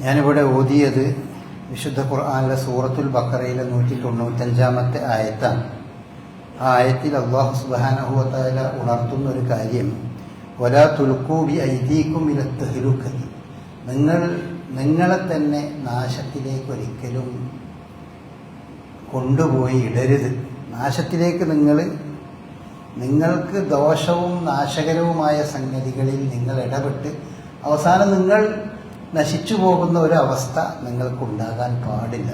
ഞാനിവിടെ ഓതിയത് വിശുദ്ധ ഖുർആാനിലെ സൂറത്തുൽ ബക്കറയിലെ നൂറ്റി തൊണ്ണൂറ്റഞ്ചാമത്തെ ആയത്താണ്. ആ ആയത്തിൽ അള്ളാഹു സുബാനഹുല ഉണർത്തുന്ന ഒരു കാര്യം. ഒലാ തുൽക്കൂബി ഐദീക്കും ഇലത്തഹിലുക്കതി നിങ്ങൾ നിങ്ങളെ തന്നെ നാശത്തിലേക്ക് ഒരിക്കലും കൊണ്ടുപോയി ഇടരുത്. നാശത്തിലേക്ക് നിങ്ങൾ നിങ്ങൾക്ക് ദോഷവും നാശകരവുമായ സംഗതികളിൽ നിങ്ങൾ ഇടപെട്ട് അവസാനം നിങ്ങൾ നശിച്ചു പോകുന്ന ഒരു അവസ്ഥ നിങ്ങൾക്കുണ്ടാകാൻ പാടില്ല.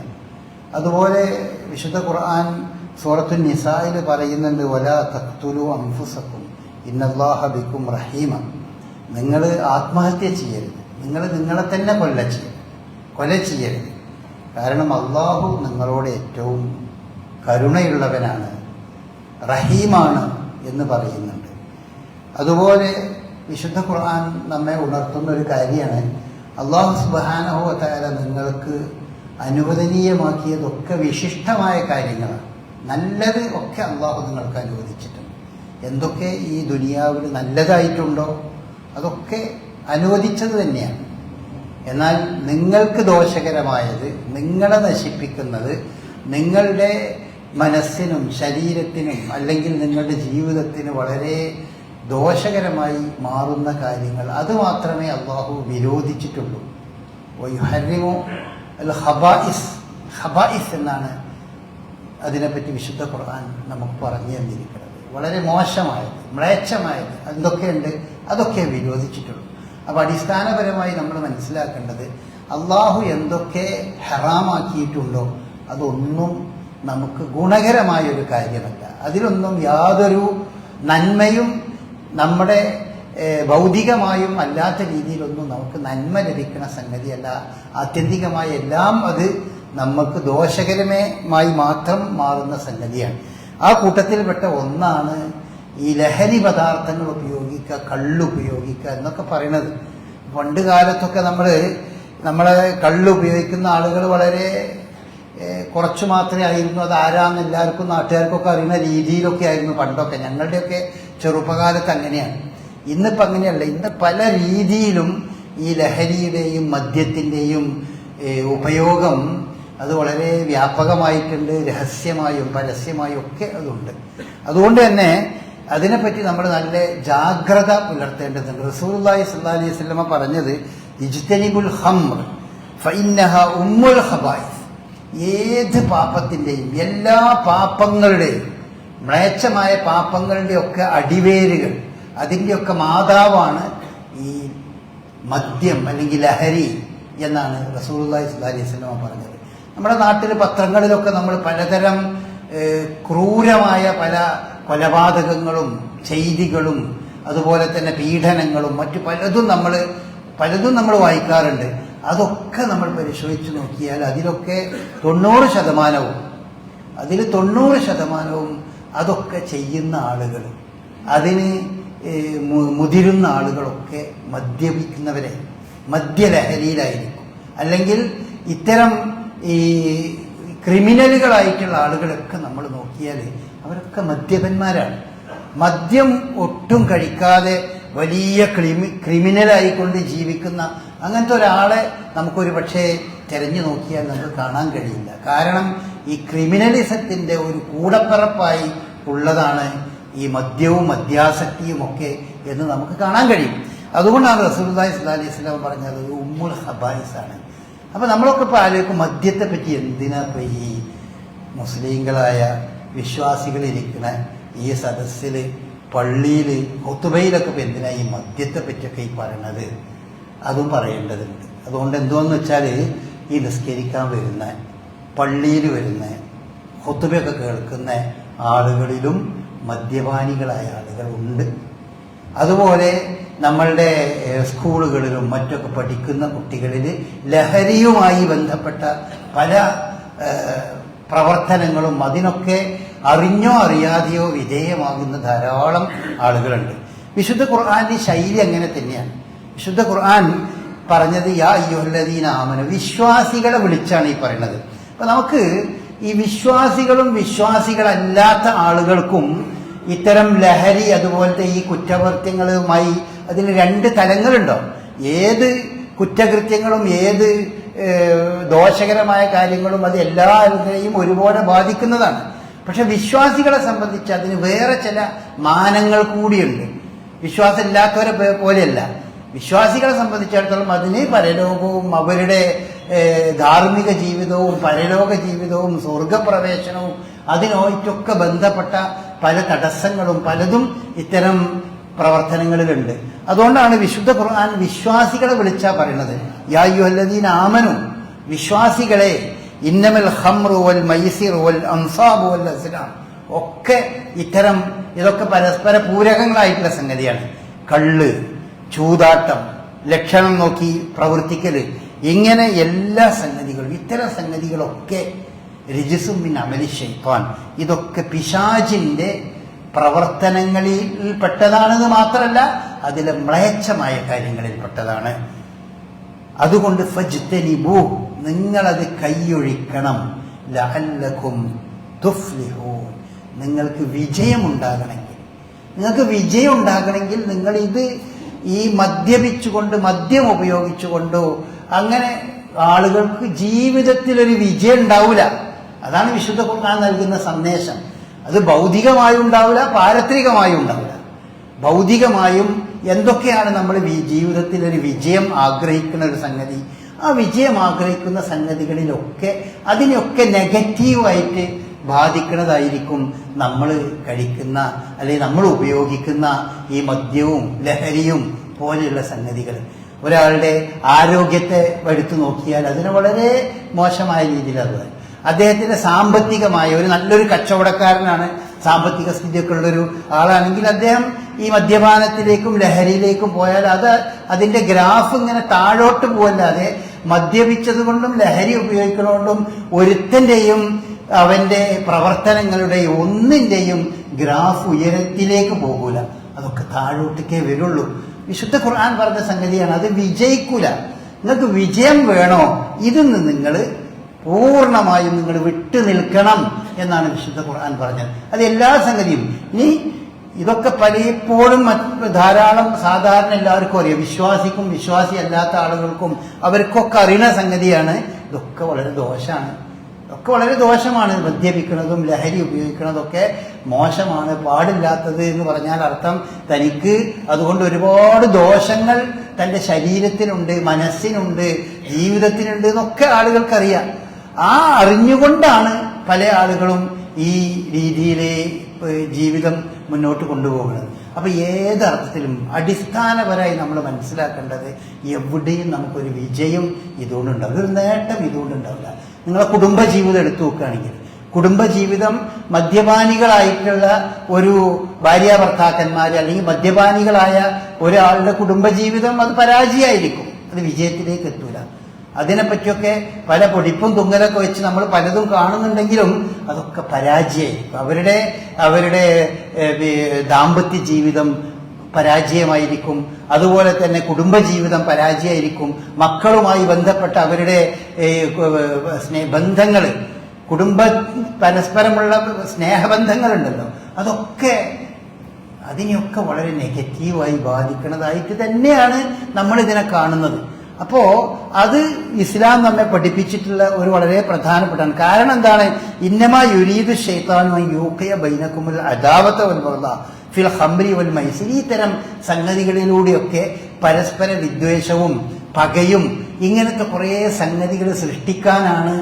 അതുപോലെ വിശുദ്ധ ഖുർആൻ സൂറത്തു നിസായിൽ പറയുന്നുണ്ട് വല തഖ്തുലു അംഫുസക്കും ഇന്നല്ലാഹ ബിക്കും റഹീമ. നിങ്ങൾ ആത്മഹത്യ ചെയ്യരുത്. നിങ്ങൾ നിങ്ങളെ തന്നെ കൊല്ല ചെയ്യരുത്. കൊല ചെയ്യരുത്. കാരണം അള്ളാഹു നിങ്ങളോട് ഏറ്റവും കരുണയുള്ളവനാണ് റഹീമാണ് എന്ന് പറയുന്നുണ്ട്. അതുപോലെ വിശുദ്ധ ഖുർആൻ നമ്മെ ഉണർത്തുന്ന ഒരു കാര്യമാണ് അള്ളാഹു സുബാനഹോ താര നിങ്ങൾക്ക് അനുവദനീയമാക്കിയതൊക്കെ വിശിഷ്ടമായ കാര്യങ്ങളാണ്. നല്ലത് ഒക്കെ അള്ളാഹു നിങ്ങൾക്ക് അനുവദിച്ചിട്ടുണ്ട്. എന്തൊക്കെ ഈ ദുനിയാവിൽ നല്ലതായിട്ടുണ്ടോ അതൊക്കെ അനുവദിച്ചത് തന്നെയാണ്. എന്നാൽ നിങ്ങൾക്ക് ദോഷകരമായത് നിങ്ങളെ നശിപ്പിക്കുന്നത് നിങ്ങളുടെ മനസ്സിനും ശരീരത്തിനും അല്ലെങ്കിൽ നിങ്ങളുടെ ജീവിതത്തിന് വളരെ ദോഷകരമായി മാറുന്ന കാര്യങ്ങൾ അത് മാത്രമേ അള്ളാഹു വിരോധിച്ചിട്ടുള്ളൂ. ഹരിമോ അൽ ഹബായിസ് ഹബായിസ് എന്നാണ് അതിനെപ്പറ്റി വിശുദ്ധ ഖുർആൻ നമുക്ക് പറഞ്ഞു തന്നിരിക്കുന്നത്. വളരെ മോശമായത് മ്ലേച്ഛമായത് എന്തൊക്കെയുണ്ട്? അതൊക്കെ വിരോധിച്ചിട്ടുള്ളൂ. അപ്പോൾ അടിസ്ഥാനപരമായി നമ്മൾ മനസ്സിലാക്കേണ്ടത് അള്ളാഹു എന്തൊക്കെ ഹറാമാക്കിയിട്ടുണ്ടോ അതൊന്നും നമുക്ക് ഗുണകരമായ ഒരു കാര്യമല്ല. അതിലൊന്നും യാതൊരു നന്മയും നമ്മുടെ ഭൗതികമായും അല്ലാത്ത രീതിയിലൊന്നും നമുക്ക് നന്മ ലഭിക്കുന്ന സംഗതിയല്ല. ആത്യന്തികമായ എല്ലാം അത് നമുക്ക് ദോഷകരമായി മാത്രം മാറുന്ന സംഗതിയാണ്. ആ കൂട്ടത്തിൽപ്പെട്ട ഒന്നാണ് ഈ ലഹരി പദാർത്ഥങ്ങൾ ഉപയോഗിക്കുക കള്ളുപയോഗിക്കുക എന്നൊക്കെ പറയണത്. പണ്ട് കാലത്തൊക്കെ നമ്മൾ നമ്മളെ കള്ള് ഉപയോഗിക്കുന്ന ആളുകൾ വളരെ കുറച്ചു മാത്രമേ ആയിരുന്നു. അത് ആരാന്ന് എല്ലാവർക്കും നാട്ടുകാർക്കൊക്കെ അറിയുന്ന രീതിയിലൊക്കെ ആയിരുന്നു പണ്ടൊക്കെ. ഞങ്ങളുടെയൊക്കെ ചെറുപ്പകാലത്ത് അങ്ങനെയാണ്. ഇന്നിപ്പോൾ അങ്ങനെയല്ല ഇന്ന് പല രീതിയിലും ഈ ലഹരിയുടെയും മദ്യത്തിന്റെയും ഉപയോഗം അത് വളരെ വ്യാപകമായിട്ടുണ്ട് രഹസ്യമായും പരസ്യമായും ഒക്കെ അതുണ്ട്. അതുകൊണ്ട് തന്നെ അതിനെപ്പറ്റി നമ്മൾ നല്ല ജാഗ്രത പുലർത്തേണ്ടതുണ്ട്. റസൂലുള്ളാഹി സ്വല്ലല്ലാഹി അലൈഹി വസല്ലമ പറഞ്ഞത് ഇജ്തനിബുൽ ഹംർ ഫൈനഹ ഉമ്മുൽ ഹബായ് ഏത് പാപത്തിന്റെയും എല്ലാ പാപങ്ങളുടെയും മ്ലേച്ഛമായ പാപങ്ങളുടെ ഒക്കെ അടിവേരുകൾ അതിന്റെയൊക്കെ മാതാവാണ് ഈ മദ്യം അല്ലെങ്കിൽ ലഹരി എന്നാണ് റസൂലുള്ളാഹി സ്വല്ലല്ലാഹി അലൈഹി പറഞ്ഞത്. നമ്മുടെ നാട്ടിൽ പത്രങ്ങളിലൊക്കെ നമ്മൾ പലതരം ക്രൂരമായ പല കൊലപാതകങ്ങളും ചെയ്തികളും അതുപോലെ തന്നെ പീഡനങ്ങളും മറ്റു പലതും നമ്മൾ പലതും നമ്മൾ വായിക്കാറുണ്ട്. അതൊക്കെ നമ്മൾ പരിശോധിച്ച് നോക്കിയാൽ അതിലൊക്കെ തൊണ്ണൂറ് ശതമാനവും അതിൽ തൊണ്ണൂറ് ശതമാനവും അതൊക്കെ ചെയ്യുന്ന ആളുകൾ അതിന് മുതിരുന്ന ആളുകളൊക്കെ മദ്യപിക്കുന്നവരെ മദ്യലഹരിയിലായിരിക്കും. അല്ലെങ്കിൽ ഇത്തരം ഈ ക്രിമിനലുകളായിട്ടുള്ള ആളുകളൊക്കെ നമ്മൾ നോക്കിയാൽ അവരൊക്കെ മദ്യപന്മാരാണ്. മദ്യം ഒട്ടും കഴിക്കാതെ വലിയ ക്രിമി ക്രിമിനലായിക്കൊണ്ട് ജീവിക്കുന്ന അങ്ങനത്തെ ഒരാളെ നമുക്കൊരു പക്ഷേ തിരഞ്ഞു നോക്കിയാൽ നമുക്ക് കാണാൻ കഴിയില്ല. കാരണം ഈ ക്രിമിനലിസത്തിന്റെ ഒരു കൂടപ്പിറപ്പായി ഉള്ളതാണ് ഈ മദ്യവും മദ്യാസക്തിയും ഒക്കെ എന്ന് നമുക്ക് കാണാൻ കഴിയും. അതുകൊണ്ടാണ് റസൂലുള്ളാഹി സ്വല്ലല്ലാഹി അലൈഹി വസല്ലം പറഞ്ഞത് ഉമ്മുൽ ഹബായിസ് ആണ്. അപ്പോൾ നമ്മളൊക്കെ ഇപ്പോൾ ആലോചിക്കും മദ്യത്തെ പറ്റി എന്തിനാ ഇപ്പോൾ ഈ മുസ്ലിങ്ങളായ വിശ്വാസികളിരിക്കുന്ന ഈ സദസ്സിൽ പള്ളിയിൽ ഒത്തുബയിലൊക്കെ ഇപ്പോൾ എന്തിനാ ഈ മദ്യത്തെ പറ്റിയൊക്കെ ഈ പറയണത്? അതും പറയേണ്ടതുണ്ട്. അതുകൊണ്ട് എന്തോന്ന് വെച്ചാൽ ഈ നിസ്കരിക്കാൻ വരുന്ന പള്ളിയിൽ വരുന്ന ഹൊത്തുബയൊക്കെ കേൾക്കുന്ന ആളുകളിലും മദ്യപാനികളായ ആളുകളുണ്ട് അതുപോലെ നമ്മളുടെ സ്കൂളുകളിലും മറ്റൊക്കെ പഠിക്കുന്ന കുട്ടികളിൽ ലഹരിയുമായി ബന്ധപ്പെട്ട പല പ്രവർത്തനങ്ങളും അതിനൊക്കെ അറിഞ്ഞോ അറിയാതെയോ വിധേയമാകുന്ന ധാരാളം ആളുകളുണ്ട്. വിശുദ്ധ ഖുർആാന്റെ ശൈലി അങ്ങനെ തന്നെയാണ്. വിശുദ്ധ ഖുർആൻ പറഞ്ഞത് യാ അയ്യുഹല്ലദീന ആമന വിശ്വാസികളെ വിളിച്ചാണ് ഈ പറയുന്നത്. അപ്പൊ നമുക്ക് ഈ വിശ്വാസികളും വിശ്വാസികളല്ലാത്ത ആളുകൾക്കും ഇത്തരം ലഹരി അതുപോലത്തെ ഈ കുറ്റകൃത്യങ്ങളുമായി അതിന് രണ്ട് തലങ്ങളുണ്ടോ? ഏത് കുറ്റകൃത്യങ്ങളും ഏത് ദോഷകരമായ കാര്യങ്ങളും അത് എല്ലാവരുടെയും ഒരുപോലെ ബാധിക്കുന്നതാണ്. പക്ഷെ വിശ്വാസികളെ സംബന്ധിച്ച് അതിന് വേറെ ചില മാനങ്ങൾ കൂടിയുണ്ട്. വിശ്വാസം ഇല്ലാത്തവരെ പോലെയല്ല. വിശ്വാസികളെ സംബന്ധിച്ചിടത്തോളം അതിന് പരലോകവും അവരുടെ ധാർമ്മിക ജീവിതവും പരലോക ജീവിതവും സ്വർഗപ്രവേശനവും അതിനായിട്ടൊക്കെ ബന്ധപ്പെട്ട പല തടസ്സങ്ങളും പലതും ഇത്തരം പ്രവർത്തനങ്ങളിലുണ്ട്. അതുകൊണ്ടാണ് വിശുദ്ധ ഖുർആൻ വിശ്വാസികളെ വിളിച്ചാ പറയുന്നത് യായുല്ലദീൻ ആമനു വിശ്വാസികളെ ഇന്നമൽ ഹംറു വൽ മൈസിർ വൽ അൻസാബു വൽ അസ്ലാം ഒക്കെ ഇത്തരം ഇതൊക്കെ പരസ്പര പൂരകങ്ങളായിട്ടുള്ള സംഗതിയാണ്. കള്ള് ചൂതാട്ടം ലക്ഷണം നോക്കി പ്രവർത്തിക്കൽ ഇങ്ങനെ എല്ലാ സംഗതികളും ഇത്തരം സംഗതികളൊക്കെ രജിസും പിന്നെ അമലി ഷെയ്ത്താൻ ഇതൊക്കെ പിശാചിന്റെ പ്രവർത്തനങ്ങളിൽ പെട്ടതാണെന്ന് മാത്രമല്ല അതിലെ മ്ലേച്ഛമായ കാര്യങ്ങളിൽ പെട്ടതാണ് അതുകൊണ്ട് ഫജ്തനിബൂ നിങ്ങളത് കൈയൊഴിക്കണം. ലഅല്ലക്കും തുഫ്ലിഹൂൻ. നിങ്ങൾക്ക് വിജയമുണ്ടാകണമെങ്കിൽ. നിങ്ങൾക്ക് വിജയം ഉണ്ടാകണമെങ്കിൽ നിങ്ങൾ ഇത് ഈ മദ്യപിച്ചുകൊണ്ട് മദ്യം ഉപയോഗിച്ചുകൊണ്ടോ അങ്ങനെ ആളുകൾക്ക് ജീവിതത്തിൽ ഒരു വിജയം ഉണ്ടാവില്ല അതാണ് വിശുദ്ധ ഖുർആൻ നൽകുന്ന സന്ദേശം. അത് ഭൗതികമായും ഉണ്ടാവില്ല പാരത്രികമായും ഉണ്ടാവില്ല ഭൗതികമായും എന്തൊക്കെയാണ് നമ്മൾ ജീവിതത്തിൽ ഒരു വിജയം ആഗ്രഹിക്കുന്ന ഒരു സംഗതി? ആ വിജയം ആഗ്രഹിക്കുന്ന സംഗതികളിലൊക്കെ അതിനൊക്കെ നെഗറ്റീവായിട്ട് ബാധിക്കുന്നതായിരിക്കും നമ്മൾ കഴിക്കുന്ന അല്ലെങ്കിൽ നമ്മൾ ഉപയോഗിക്കുന്ന ഈ മദ്യവും ലഹരിയും പോലെയുള്ള സംഗതികൾ. ഒരാളുടെ ആരോഗ്യത്തെ എടുത്തു നോക്കിയാൽ അതിന് വളരെ മോശമായ രീതിയിലത് അദ്ദേഹത്തിന്റെ സാമ്പത്തികമായ ഒരു നല്ലൊരു കച്ചവടക്കാരനാണ് സാമ്പത്തിക സ്ഥിതിയൊക്കെ ഉള്ളൊരു ആളാണെങ്കിൽ അദ്ദേഹം ഈ മദ്യപാനത്തിലേക്കും ലഹരിയിലേക്കും പോയാൽ അത് അതിന്റെ ഗ്രാഫ് ഇങ്ങനെ താഴോട്ട് പോവല്ലാതെ മദ്യപിച്ചതുകൊണ്ടും ലഹരി ഉപയോഗിക്കുന്നതുകൊണ്ടും ഒരുത്തന്റെയും അവന്റെ പ്രവർത്തനങ്ങളുടെ ഒന്നിന്റെയും ഗ്രാഫ് ഉയരത്തിലേക്ക് പോകൂല. അതൊക്കെ താഴോട്ടേക്കേ വരുള്ളൂ. വിശുദ്ധ ഖുർആൻ പറഞ്ഞ സംഗതിയാണ് അത് വിജയിക്കൂല. നിങ്ങൾക്ക് വിജയം വേണോ? ഇതിന്ന് നിങ്ങൾ പൂർണമായും നിങ്ങൾ വിട്ടു നിൽക്കണം എന്നാണ് വിശുദ്ധ ഖുർആൻ പറഞ്ഞത്. അത് എല്ലാ സംഗതിയും. ഇനി ഇതൊക്കെ പലപ്പോഴും ധാരാളം സാധാരണ എല്ലാവർക്കും അറിയാം. വിശ്വാസിക്കും വിശ്വാസി അല്ലാത്ത ആളുകൾക്കും അവർക്കൊക്കെ അറിയുന്ന സംഗതിയാണ്. ഇതൊക്കെ വളരെ ദോഷമാണ് ഒക്കെ വളരെ ദോഷമാണ്. മദ്യപിക്കുന്നതും ലഹരി ഉപയോഗിക്കുന്നതൊക്കെ മോശമാണ് പാടില്ലാത്തത് എന്ന് പറഞ്ഞാൽ അർത്ഥം തനിക്ക് അതുകൊണ്ട് ഒരുപാട് ദോഷങ്ങൾ തന്റെ ശരീരത്തിനുണ്ട് മനസ്സിനുണ്ട് ജീവിതത്തിനുണ്ട് എന്നൊക്കെ ആളുകൾക്കറിയാം. ആ അറിഞ്ഞുകൊണ്ടാണ് പല ആളുകളും ഈ രീതിയിൽ ജീവിതം മുന്നോട്ട് കൊണ്ടുപോകുന്നത് അപ്പൊ ഏതർത്ഥത്തിലും അടിസ്ഥാനപരമായി നമ്മൾ മനസ്സിലാക്കേണ്ടത് എവിടെയും നമുക്കൊരു വിജയം ഇതുകൊണ്ടുണ്ടാവില്ല ഒരു നേട്ടം ഇതുകൊണ്ടുണ്ടാവില്ല നിങ്ങളെ കുടുംബജീവിതം എടുത്തു നോക്കുകയാണെങ്കിൽ കുടുംബജീവിതം മദ്യപാനികളായിട്ടുള്ള ഒരു ഭാര്യ ഭർത്താക്കന്മാർ അല്ലെങ്കിൽ മദ്യപാനികളായ ഒരാളുടെ കുടുംബജീവിതം അത് പരാജയമായിരിക്കും. അത് വിജയത്തിലേക്ക് എത്തൂല. അതിനെപ്പറ്റിയൊക്കെ പല പൊടിപ്പും തുങ്ങലൊക്കെ വെച്ച് നമ്മൾ പലതും കാണുന്നുണ്ടെങ്കിലും അതൊക്കെ പരാജയമായിരിക്കും. അവരുടെ അവരുടെ ദാമ്പത്യ ജീവിതം പരാജയമായിരിക്കും. അതുപോലെ തന്നെ കുടുംബജീവിതം പരാജയമായിരിക്കും. മക്കളുമായി ബന്ധപ്പെട്ട അവരുടെ ബന്ധങ്ങൾ കുടുംബ പരസ്പരമുള്ള സ്നേഹബന്ധങ്ങളുണ്ടല്ലോ. അതൊക്കെ അതിനെയൊക്കെ വളരെ നെഗറ്റീവായി ബാധിക്കുന്നതായിട്ട് തന്നെയാണ് നമ്മൾ ഇതിനെ കാണുന്നത്. അപ്പോ അത് ഇസ്ലാം നമ്മെ പഠിപ്പിച്ചിട്ടുള്ള ഒരു വളരെ പ്രധാനപ്പെട്ടാണ് കാരണം എന്താണ്? ഇന്നമ യുരീദ് ഷെയ്ത്താനുമായി യൂക്കയ ബൈനക്കുമുൽ അദാവത്ത ഫിൽ ഹംബ്രി വൽ മൈസിൽ ഈ തരം സംഗതികളിലൂടെയൊക്കെ പരസ്പര വിദ്വേഷവും പകയും ഇങ്ങനത്തെ കുറേ സംഗതികൾ സൃഷ്ടിക്കാനാണ്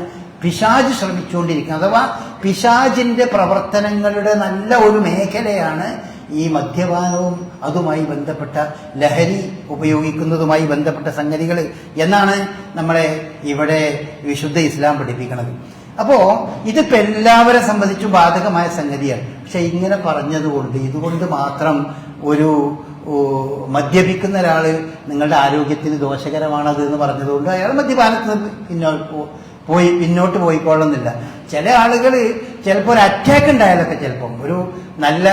പിശാജ് ശ്രമിച്ചുകൊണ്ടിരിക്കുന്നത്. അഥവാ പിശാജിന്റെ പ്രവർത്തനങ്ങളുടെ നല്ല ഒരു മേഖലയാണ് ഈ മദ്യപാനവും അതുമായി ബന്ധപ്പെട്ട ലഹരി ഉപയോഗിക്കുന്നതുമായി ബന്ധപ്പെട്ട സംഗതികൾ എന്നാണ് നമ്മളെ ഇവിടെ വിശുദ്ധ ഇസ്ലാം പഠിപ്പിക്കുന്നത് അപ്പോ ഇതിപ്പോ എല്ലാവരെ സംബന്ധിച്ചും ബാധകമായ സംഗതിയാണ്. പക്ഷെ ഇങ്ങനെ പറഞ്ഞതുകൊണ്ട് ഇതുകൊണ്ട് മാത്രം ഒരു മദ്യപിക്കുന്ന ഒരാൾ നിങ്ങളുടെ ആരോഗ്യത്തിന് ദോഷകരമാണത് എന്ന് പറഞ്ഞതുകൊണ്ട് അയാൾ മദ്യപാനത്തിന് പിന്നോട്ട് പോ- പോയി പിന്നോട്ട് പോയിക്കൊള്ളുന്നില്ല. ചില ആളുകൾ ചിലപ്പോൾ ഒരു അറ്റാക്ക് ഉണ്ടായാലൊക്കെ ചിലപ്പം ഒരു നല്ല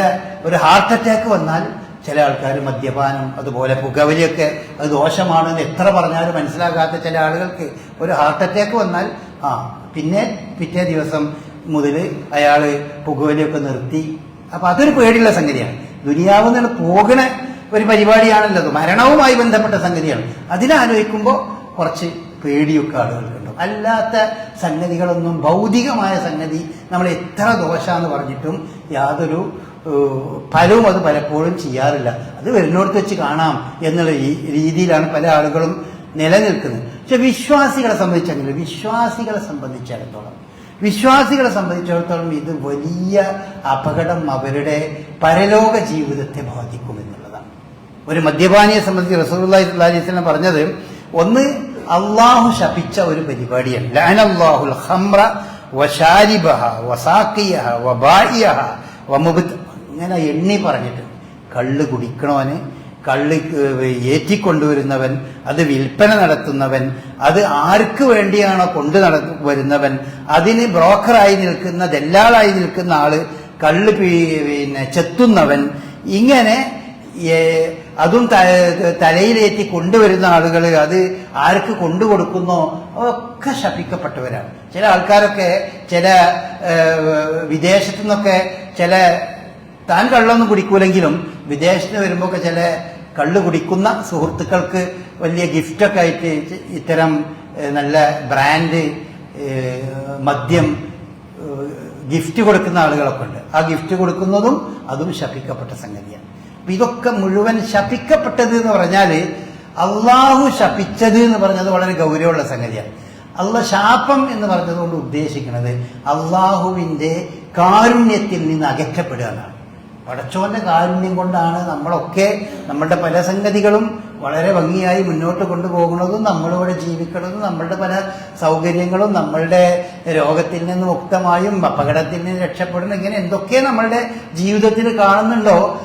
ഒരു ഹാർട്ട് അറ്റാക്ക് വന്നാൽ ചില ആൾക്കാർ മദ്യപാനം അതുപോലെ പുകവലിയൊക്കെ അത് ദോഷമാണെന്ന് എത്ര പറഞ്ഞാലും മനസ്സിലാകാത്ത ചില ആളുകൾക്ക് ഒരു ഹാർട്ട് അറ്റാക്ക് വന്നാൽ ആ പിന്നെ പിറ്റേ ദിവസം മുതൽ അയാൾ പുകവലിയൊക്കെ നിർത്തി. അപ്പം അതൊരു പേടിയുള്ള സംഗതിയാണ്. ദുനിയാവ് നിന്ന് പോകണ ഒരു പരിപാടിയാണല്ലോ മരണവുമായി ബന്ധപ്പെട്ട സംഗതിയാണ്. അതിനാലോചിക്കുമ്പോൾ കുറച്ച് പേടിയൊക്കെ ആളുകൾക്കുണ്ടാവും അല്ലാത്ത സംഗതികളൊന്നും ഭൗതികമായ സംഗതി നമ്മൾ എത്ര ദോഷമാണെന്ന് പറഞ്ഞിട്ടും യാതൊരു പലവും അത് പലപ്പോഴും ചെയ്യാറില്ല. അത് വരുന്നോടത്ത് വെച്ച് കാണാം എന്നുള്ള രീതിയിലാണ് പല ആളുകളും നിലനിൽക്കുന്നത്. പക്ഷെ വിശ്വാസികളെ സംബന്ധിച്ചെങ്കിലും വിശ്വാസികളെ സംബന്ധിച്ചിടത്തോളം വിശ്വാസികളെ സംബന്ധിച്ചിടത്തോളം ഇത് വലിയ അപകടം അവരുടെ പരലോക ജീവിതത്തെ ബാധിക്കുമെന്നുള്ളതാണ്. ഒരു മദ്യപാനിയെ സംബന്ധിച്ച് റസൂർ അള്ളാഹി അലൈഹി പറഞ്ഞത് ഒന്ന് അള്ളാഹു ശപിച്ച ഒരു പരിപാടിയാണ്. വമുബ്ത ഇങ്ങനെ എണ്ണി പറഞ്ഞിട്ട് കള്ള് കുടിക്കണവന് കള്ള് ഏറ്റിക്കൊണ്ടുവരുന്നവൻ അത് വിൽപ്പന നടത്തുന്നവൻ അത് ആർക്ക് വേണ്ടിയാണോ കൊണ്ടു നട വരുന്നവൻ അതിന് ബ്രോക്കറായി നിൽക്കുന്ന ദല്ലാളായി നിൽക്കുന്ന ആൾ കള്ള് പിന്നെ ചെത്തുന്നവൻ ഇങ്ങനെ അതും തലയിലേറ്റി കൊണ്ടുവരുന്ന ആളുകൾ അത് ആർക്ക് കൊണ്ടു കൊടുക്കുന്നോ ഒക്കെ ശപിക്കപ്പെട്ടവരാണ്. ചില ആൾക്കാരൊക്കെ ചില വിദേശത്തു നിന്നൊക്കെ ചില താൻ കള്ളൊന്നും കുടിക്കൂലെങ്കിലും വിദേശത്ത് വരുമ്പോൾ ചില കള്ള് കുടിക്കുന്ന സുഹൃത്തുക്കൾക്ക് വലിയ ഗിഫ്റ്റൊക്കെ ആയിട്ട് ഇത്തരം നല്ല ബ്രാൻഡ് മദ്യം ഗിഫ്റ്റ് കൊടുക്കുന്ന ആളുകളൊക്കെ ഉണ്ട്. ആ ഗിഫ്റ്റ് കൊടുക്കുന്നതും അതും ശപിക്കപ്പെട്ട സംഗതിയാണ്. ഇതൊക്കെ മുഴുവൻ ശപിക്കപ്പെട്ടത് എന്ന് പറഞ്ഞാൽ അള്ളാഹു ശപിച്ചത് എന്ന് പറഞ്ഞത് വളരെ ഗൗരവമുള്ള സംഗതിയാണ്. അള്ള ശാപം എന്ന് പറഞ്ഞതുകൊണ്ട് ഉദ്ദേശിക്കുന്നത് അള്ളാഹുവിന്റെ കാരുണ്യത്തിൽ നിന്ന് അകറ്റപ്പെടുക എന്നാണ്. പടച്ചോന്റെ കാരുണ്യം കൊണ്ടാണ് നമ്മളൊക്കെ നമ്മളുടെ പല സംഗതികളും വളരെ ഭംഗിയായി മുന്നോട്ട് കൊണ്ടുപോകുന്നതും നമ്മളിവിടെ ജീവിക്കുന്നതും നമ്മളുടെ പല സൗകര്യങ്ങളും നമ്മളുടെ രോഗത്തിൽ നിന്ന് മുക്തമായും അപകടത്തിൽ നിന്ന് രക്ഷപ്പെടുന്ന ഇങ്ങനെ എന്തൊക്കെ നമ്മളുടെ ജീവിതത്തിൽ കാണുന്നുണ്ടോ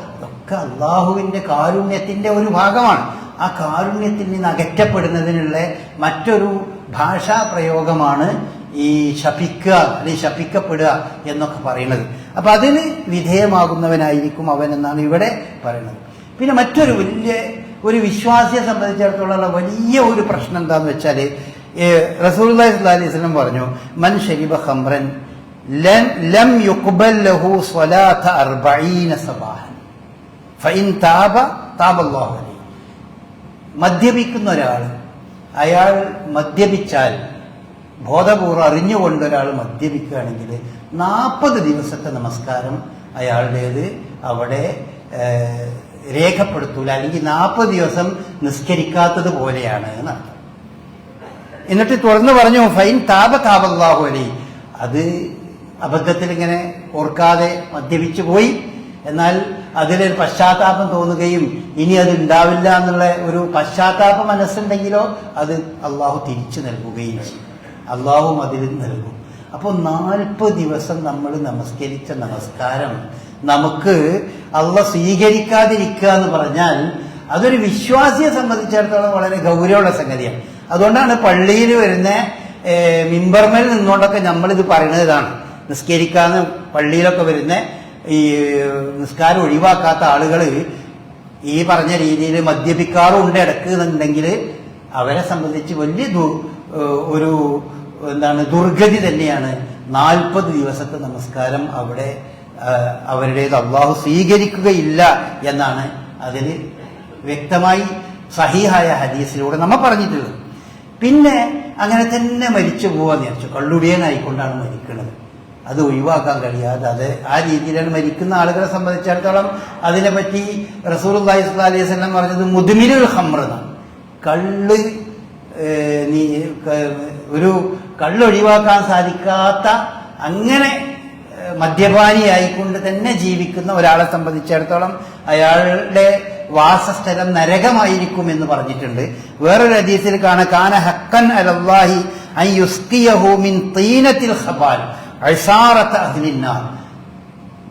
അതൊക്കെ അള്ളാഹുവിന്റെ കാരുണ്യത്തിന്റെ ഒരു ഭാഗമാണ്. ആ കാരുണ്യത്തിൽ നിന്ന് അകറ്റപ്പെടുന്നതിനുള്ള മറ്റൊരു ഭാഷാ പ്രയോഗമാണ് ഈ ശപിക്കുക അല്ലെങ്കിൽ ശപിക്കപ്പെടുക എന്നൊക്കെ പറയുന്നത്. അപ്പൊ അതിന് വിധേയമാകുന്നവനായിരിക്കും അവൻ എന്നാണ് ഇവിടെ പറയുന്നത്. പിന്നെ മറ്റൊരു വലിയ ഒരു വിശ്വാസിയെ സംബന്ധിച്ചിടത്തോളം വലിയ ഒരു പ്രശ്നം എന്താന്ന് വെച്ചാൽ റസൂൽ അലൈഹി സ്വലം പറഞ്ഞു മൻ ഷരിബ ഖംറൻ ലം- യുഖ്ബൽ ലഹു സ്വലാത്ത അർബഈന സബാഹൻ. താബല്ലാഹു അലൈഹി മദ്യപിക്കുന്ന ഒരാൾ അയാൾ മദ്യപിച്ചാൽ ബോധപൂർവം അറിഞ്ഞുകൊണ്ട് ഒരാൾ മദ്യപിക്കുകയാണെങ്കിൽ നാൽപ്പത് ദിവസത്തെ നമസ്കാരം അയാളുടേത് അവിടെ രേഖപ്പെടുത്തൂല. അല്ലെങ്കിൽ നാൽപ്പത് ദിവസം നിസ്കരിക്കാത്തത് പോലെയാണ് എന്നർത്ഥം. എന്നിട്ട് തുറന്നു പറഞ്ഞു ഫൈൻ താപ താപല്ലാഹു അലി. അത് അബദ്ധത്തിൽ ഇങ്ങനെ ഓർക്കാതെ മദ്യപിച്ചു പോയി. എന്നാൽ അതിലൊരു പശ്ചാത്താപം തോന്നുകയും ഇനി അത് ഉണ്ടാവില്ല എന്നുള്ള ഒരു പശ്ചാത്താപ മനസ്സുണ്ടെങ്കിലോ അത് അള്ളാഹു തിരിച്ചു നൽകുകയും ചെയ്യും. അള്ളാഹും അതിൽ നൽകും. അപ്പോൾ നാൽപ്പത് ദിവസം നമ്മൾ നമസ്കരിച്ച നമസ്കാരം നമുക്ക് അള്ള സ്വീകരിക്കാതിരിക്കുക എന്ന് പറഞ്ഞാൽ അതൊരു വിശ്വാസിയെ സംബന്ധിച്ചിടത്തോളം വളരെ ഗൗരവമുള്ള സംഗതിയാണ്. അതുകൊണ്ടാണ് പള്ളിയിൽ വരുന്ന മിമ്പർമേൽ നിന്നുകൊണ്ടൊക്കെ നമ്മളിത് പറയുന്നത് ഇതാണ്. നിസ്കരിക്കാന്ന് പള്ളിയിലൊക്കെ വരുന്ന ഈ നിസ്കാരം ഒഴിവാക്കാത്ത ആളുകൾ ഈ പറഞ്ഞ രീതിയിൽ മദ്യപിക്കാറുണ്ട് ഇടയ്ക്ക് എന്നുണ്ടെങ്കിൽ അവരെ സംബന്ധിച്ച് വലിയ ഒരു എന്താണ് ദുർഗതി തന്നെയാണ്. നാൽപ്പത് ദിവസത്തെ നമസ്കാരം അവിടെ അവരുടേത് അള്ളാഹു സ്വീകരിക്കുകയില്ല എന്നാണ് അതിൽ വ്യക്തമായി സഹീഹായ ഹദീസിലൂടെ നമ്മൾ പറഞ്ഞിട്ടുള്ളത്. പിന്നെ അങ്ങനെ തന്നെ മരിച്ചു പോവാന്ന് വിചാരിച്ചു. കള്ളുടിയനായിക്കൊണ്ടാണ് മരിക്കുന്നത് അത് ഒഴിവാക്കാൻ കഴിയാതെ അത് ആ രീതിയിലാണ് മരിക്കുന്ന ആളുകളെ സംബന്ധിച്ചിടത്തോളം അതിനെപ്പറ്റി റസൂർ അള്ളാഹി അലൈഹി വസല്ലം പറഞ്ഞത് മുതുമിരുൾ ഹമ്രെന്നാണ് കള്ള് നീ ഒരു കള്ളൊഴിവാക്കാൻ സാധിക്കാത്ത അങ്ങനെ മദ്യപാനിയായിക്കൊണ്ട് തന്നെ ജീവിക്കുന്ന ഒരാളെ സംബന്ധിച്ചിടത്തോളം അയാളുടെ വാസസ്ഥലം നരകമായിരിക്കും എന്ന് പറഞ്ഞിട്ടുണ്ട്. വേറൊരു ഹദീസിൽ കാണാൻ കാന ഹക്കൻ അലല്ലാഹി ഐ യുസ്കിയഹു മിൻ തീനത്തിൽ ഖബാൽ. അഴ്സാറത്ത അഹ്ലിന്നാർ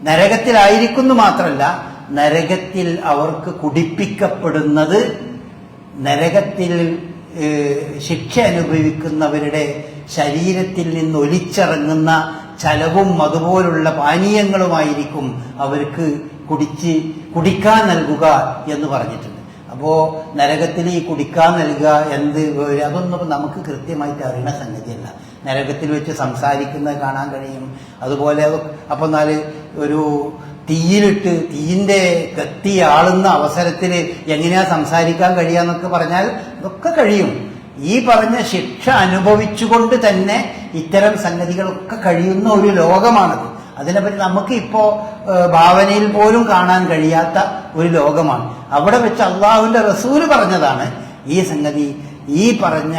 നരകത്തിലായിരിക്കുന്നു മാത്രമല്ല നരകത്തിൽ അവർക്ക് കുടിപ്പിക്കപ്പെടുന്നത് നരകത്തിൽ ശിക്ഷ അനുഭവിക്കുന്നവരുടെ ശരീരത്തിൽ നിന്ന് ഒലിച്ചിറങ്ങുന്ന ചലവും അതുപോലുള്ള പാനീയങ്ങളുമായിരിക്കും അവർക്ക് കുടിച്ച് കുടിക്കാൻ നൽകുക എന്ന് പറഞ്ഞിട്ടുണ്ട്. അപ്പോ നരകത്തിൽ ഈ കുടിക്കാൻ നൽകുക എന്ത് അതൊന്നും നമുക്ക് കൃത്യമായിട്ട് അറിയണ സംഗതിയല്ല. നരകത്തിൽ വെച്ച് സംസാരിക്കുന്നത് കാണാൻ കഴിയും. അതുപോലെ അപ്പം എന്നാൽ ഒരു തീയിലിട്ട് തീയിന്റെ കത്തി ആളുന്ന അവസരത്തിൽ എങ്ങനെയാ സംസാരിക്കാൻ കഴിയാന്നൊക്കെ പറഞ്ഞാൽ ഇതൊക്കെ കഴിയും. ഈ പറഞ്ഞ ശിക്ഷ അനുഭവിച്ചുകൊണ്ട് തന്നെ ഇത്തരം സംഗതികളൊക്കെ കഴിയുന്ന ഒരു ലോകമാണത്. അതിനെപ്പറ്റി നമുക്ക് ഇപ്പോൾ ഭാവനയിൽ പോലും കാണാൻ കഴിയാത്ത ഒരു ലോകമാണ്. അവിടെ വെച്ച് അള്ളാഹുവിന്റെ റസൂൽ പറഞ്ഞതാണ് ഈ സംഗതി ഈ പറഞ്ഞ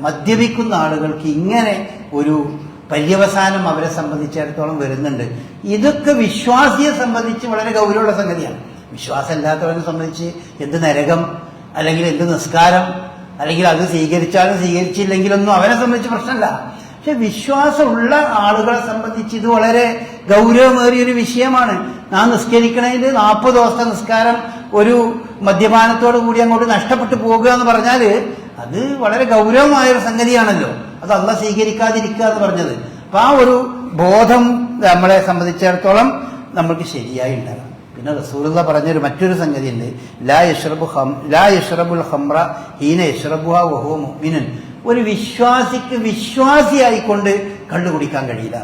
മദ്യപിക്കുന്ന ആളുകൾക്ക് ഇങ്ങനെ ഒരു പര്യവസാനം അവരെ സംബന്ധിച്ചിടത്തോളം വരുന്നുണ്ട്. ഇതൊക്കെ വിശ്വാസിയെ സംബന്ധിച്ച് വളരെ ഗൗരവമുള്ള സംഗതിയാണ്. വിശ്വാസമില്ലാത്തവരെ സംബന്ധിച്ച് എന്ത് നരകം അല്ലെങ്കിൽ എന്ത് നിസ്കാരം അല്ലെങ്കിൽ അത് സ്വീകരിച്ചാലും സ്വീകരിച്ചില്ലെങ്കിലൊന്നും അവരെ സംബന്ധിച്ച് പ്രശ്നമല്ല. പക്ഷെ വിശ്വാസമുള്ള ആളുകളെ സംബന്ധിച്ച് ഇത് വളരെ ഗൗരവമേറിയ ഒരു വിഷയമാണ്. നാം നിസ്കരിക്കണതിൽ നാൽപ്പത് ദിവസത്തെ നിസ്കാരം ഒരു മദ്യപാനത്തോടു കൂടി അങ്ങോട്ട് നഷ്ടപ്പെട്ടു പോകുക എന്ന് പറഞ്ഞാൽ അത് വളരെ ഗൗരവമായ ഒരു സംഗതിയാണല്ലോ. അത് അല്ല സ്വീകരിക്കാതിരിക്കുക എന്ന് പറഞ്ഞത്. അപ്പൊ ആ ഒരു ബോധം നമ്മളെ സംബന്ധിച്ചിടത്തോളം നമ്മൾക്ക് ശരിയായി ഉണ്ടാകാം പിന്നെ റസൂലുള്ള പറഞ്ഞൊരു മറ്റൊരു സംഗതി ഉണ്ട് ലാ യഷ്റബു ഹം ലാ യഷ്റബുൽ ഹംറ ഹീന യഷ്റബുഹ വഹുവ മുഅ്മിനൻ. ഒരു വിശ്വാസിക്ക് വിശ്വാസിയായിക്കൊണ്ട് കള്ളു കുടിക്കാൻ കഴിയില്ല.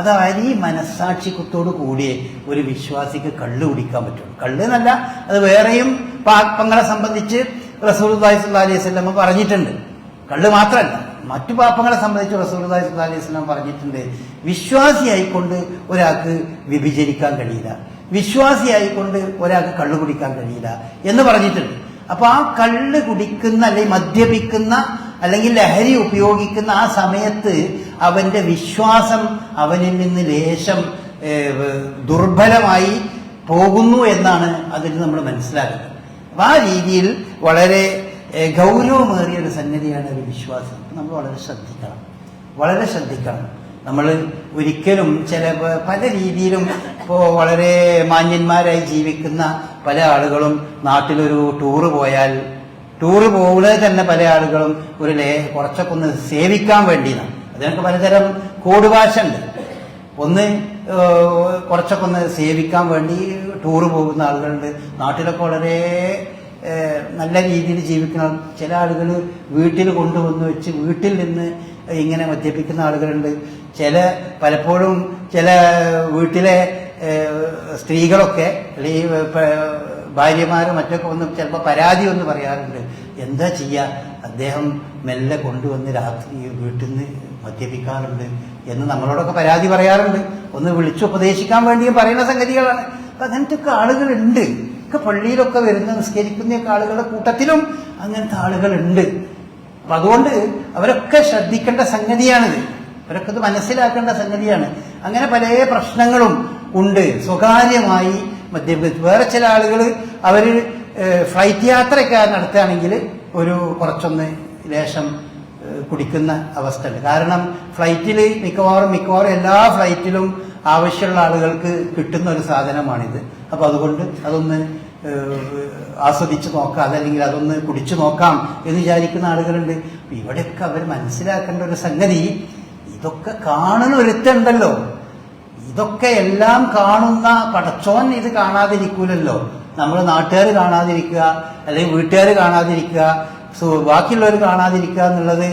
അതായത് ഈ മനസ്സാക്ഷിത്വത്തോട് കൂടിയേ ഒരു വിശ്വാസിക്ക് കള്ളു കുടിക്കാൻ പറ്റുള്ളൂ. കള്ള് എന്നല്ല അത് വേറെയും പാപ്പങ്ങളെ സംബന്ധിച്ച് റസൂൽ അലൈഹി സ്വല്ലമ്മ പറഞ്ഞിട്ടുണ്ട്. കള്ള് മാത്രമല്ല മറ്റു പാപ്പങ്ങളെ സംബന്ധിച്ച് റസൂൽ അലൈഹി സ്വലം പറഞ്ഞിട്ടുണ്ട്. വിശ്വാസിയായിക്കൊണ്ട് ഒരാൾക്ക് വ്യഭിചരിക്കാൻ കഴിയില്ല. വിശ്വാസിയായിക്കൊണ്ട് ഒരാൾക്ക് കള്ളു കുടിക്കാൻ കഴിയില്ല എന്ന് പറഞ്ഞിട്ടുണ്ട്. അപ്പൊ ആ കള്ള് കുടിക്കുന്ന അല്ലെങ്കിൽ മദ്യപിക്കുന്ന അല്ലെങ്കിൽ ലഹരി ഉപയോഗിക്കുന്ന ആ സമയത്ത് അവന്റെ വിശ്വാസം അവനിൽ നിന്ന് ലേശം ദുർബലമായി പോകുന്നു എന്നാണ് അതിൽ നമ്മൾ മനസ്സിലാക്കുന്നത്. അപ്പൊ ആ രീതിയിൽ വളരെ ഗൗരവമേറിയ ഒരു സംഗതിയാണ് ഒരു വിശ്വാസം. നമ്മൾ വളരെ ശ്രദ്ധിക്കണം. വളരെ ശ്രദ്ധിക്കണം. നമ്മൾ ഒരിക്കലും ചില പല രീതിയിലും ഇപ്പോൾ വളരെ മാന്യന്മാരായി ജീവിക്കുന്ന പല ആളുകളും നാട്ടിലൊരു ടൂറ് പോയാൽ ടൂറ് പോകുന്നത് തന്നെ പല ആളുകളും ഒരു ലേ കുറച്ചൊക്കെ ഒന്ന് സേവിക്കാൻ വേണ്ടിയാണ് അതിനൊക്കെ പലതരം കോഡ് ഉണ്ട്. ഒന്ന് കുറച്ചൊക്കെ ഒന്ന് സേവിക്കാൻ വേണ്ടി ടൂറ് പോകുന്ന ആളുകളുണ്ട്. നാട്ടിലൊക്കെ വളരെ നല്ല രീതിയിൽ ജീവിക്കുന്ന ചില ആളുകൾ വീട്ടിൽ കൊണ്ടുവന്ന് വെച്ച് വീട്ടിൽ നിന്ന് ഇങ്ങനെ മദ്യപിക്കുന്ന ആളുകളുണ്ട്. ചില പലപ്പോഴും ചില വീട്ടിലെ സ്ത്രീകളൊക്കെ അല്ലെങ്കിൽ ഭാര്യമാർ മറ്റൊക്കെ ഒന്ന് ചിലപ്പോൾ പരാതി ഒന്ന് പറയാറുണ്ട്. എന്താ ചെയ്യുക അദ്ദേഹം മെല്ലെ കൊണ്ടുവന്ന് രാത്രി വീട്ടിൽ നിന്ന് മദ്യപിക്കാറുണ്ട് എന്ന് നമ്മളോടൊക്കെ പരാതി പറയാറുണ്ട്. ഒന്ന് വിളിച്ചു ഉപദേശിക്കാൻ വേണ്ടിയും പറയുന്ന സംഗതികളാണ്. അപ്പൊ അങ്ങനത്തെ ഒക്കെ ആളുകളുണ്ട്. ഒക്കെ പള്ളിയിലൊക്കെ വരുന്ന നിസ്കരിക്കുന്നൊക്കെ ആളുകളുടെ കൂട്ടത്തിലും അങ്ങനത്തെ ആളുകളുണ്ട്. അപ്പൊ അതുകൊണ്ട് അവരൊക്കെ ശ്രദ്ധിക്കേണ്ട സംഗതിയാണിത്. അവരൊക്കെ ഇത് മനസ്സിലാക്കേണ്ട സംഗതിയാണ്. അങ്ങനെ പല പ്രശ്നങ്ങളും ഉണ്ട്. സ്വകാര്യമായി മദ്യപിച്ച് വേറെ ചില ആളുകൾ അവർ ഫ്ലൈറ്റ് യാത്രയൊക്കെ നടത്തുകയാണെങ്കിൽ ഒരു കുറച്ചൊന്ന് ലേശം കുടിക്കുന്ന അവസ്ഥ കാരണം ഫ്ലൈറ്റിൽ മിക്കവാറും മിക്കവാറും എല്ലാ ഫ്ലൈറ്റിലും ആവശ്യമുള്ള ആളുകൾക്ക് കിട്ടുന്ന ഒരു സാധനമാണിത്. അപ്പൊ അതുകൊണ്ട് അതൊന്ന് ആസ്വദിച്ച് നോക്കാം അതല്ലെങ്കിൽ അതൊന്ന് കുടിച്ചു നോക്കാം എന്ന് വിചാരിക്കുന്ന ആളുകളുണ്ട്. ഇവിടെയൊക്കെ അവർ മനസ്സിലാക്കേണ്ട ഒരു സംഗതി ഇതൊക്കെ കാണുന്ന ഒരുത്തുണ്ടല്ലോ ഇതൊക്കെ എല്ലാം കാണുന്ന പടച്ചോൻ ഇത് കാണാതിരിക്കൂലല്ലോ. നമ്മൾ നാട്ടുകാർ കാണാതിരിക്കുക അല്ലെങ്കിൽ വീട്ടുകാർ കാണാതിരിക്കുക ബാക്കിയുള്ളവർ കാണാതിരിക്കുക എന്നുള്ളത്